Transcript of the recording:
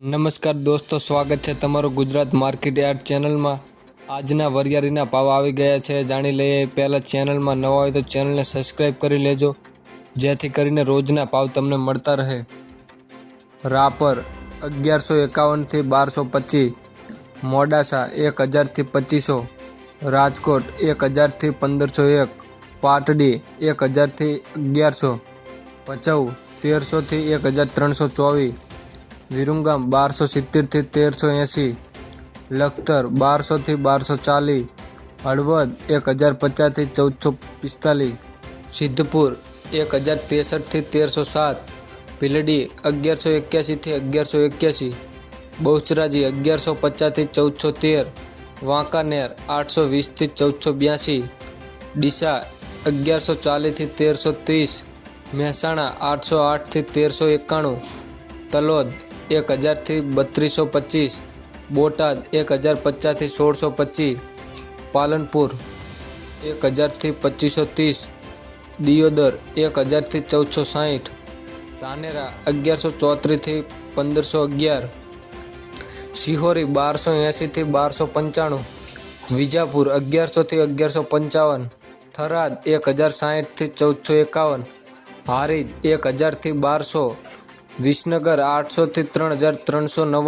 નમસ્કાર દોસ્તો, સ્વાગત છે તમારું ગુજરાત માર્કેટ યાર્ડ ચેનલમાં. આજના વરિયાળીના ભાવ આવી ગયા છે, જાણી લઈએ પહેલાં ચેનલમાં નવા હોય તો ચેનલને સબસ્ક્રાઈબ કરી લેજો, જેથી કરીને રોજના ભાવ તમને મળતા રહે. રાપર અગિયારસો એકાવનથી બારસો પચીસ, મોડાસા એક હજારથી પચીસો, રાજકોટ એક હજારથી પંદરસો એક, પાટડી એક હજારથી અગિયારસો, ભચાઉ તેરસોથી એક હજાર ત્રણસો ચોવીસ વિરુંગામ બારસો સિત્તેરથી તેરસો એંસી લખતર બારસોથી બારસો ચાલીસ હળવદ એક હજાર પચાસથી ચૌદસો પિસ્તાલીસ સિદ્ધપુર એક હજાર ત્રેસઠથી તેરસો સાત ભીલડી અગિયારસો એક્યાસીથી અગિયારસો એક્યાસી બહુચરાજી અગિયારસો પચાસથી ચૌદસો તેર વાંકાનેર આઠસો વીસથી ચૌદસો બ્યાસી ડીસા અગિયારસો ચાલીસથી તેરસો ત્રીસ મહેસાણા આઠસો આઠથી તેરસો એકાણું તલોદ એક હજારથી બત્રીસો પચીસ બોટાદ એક હજાર પચાસથી સોળસો પચીસ પાલનપુર એક હજારથી પચીસો ત્રીસ દિયોદર એક હજારથી ચૌદસો સાહીઠ ધાનેરા અગિયારસો ચોત્રીસથી પંદરસો અગિયાર શિહોરી બારસો એંશીથી બારસો પંચાણું વિજાપુર અગિયારસોથી અગિયારસો પંચાવન થરાદ એક હજાર સાહીઠથી ચૌદસો એકાવન હારીજ એક હજારથી બારસો વિસનગર આઠસોથી ત્રણ હજાર ત્રણસો નવ્વાણું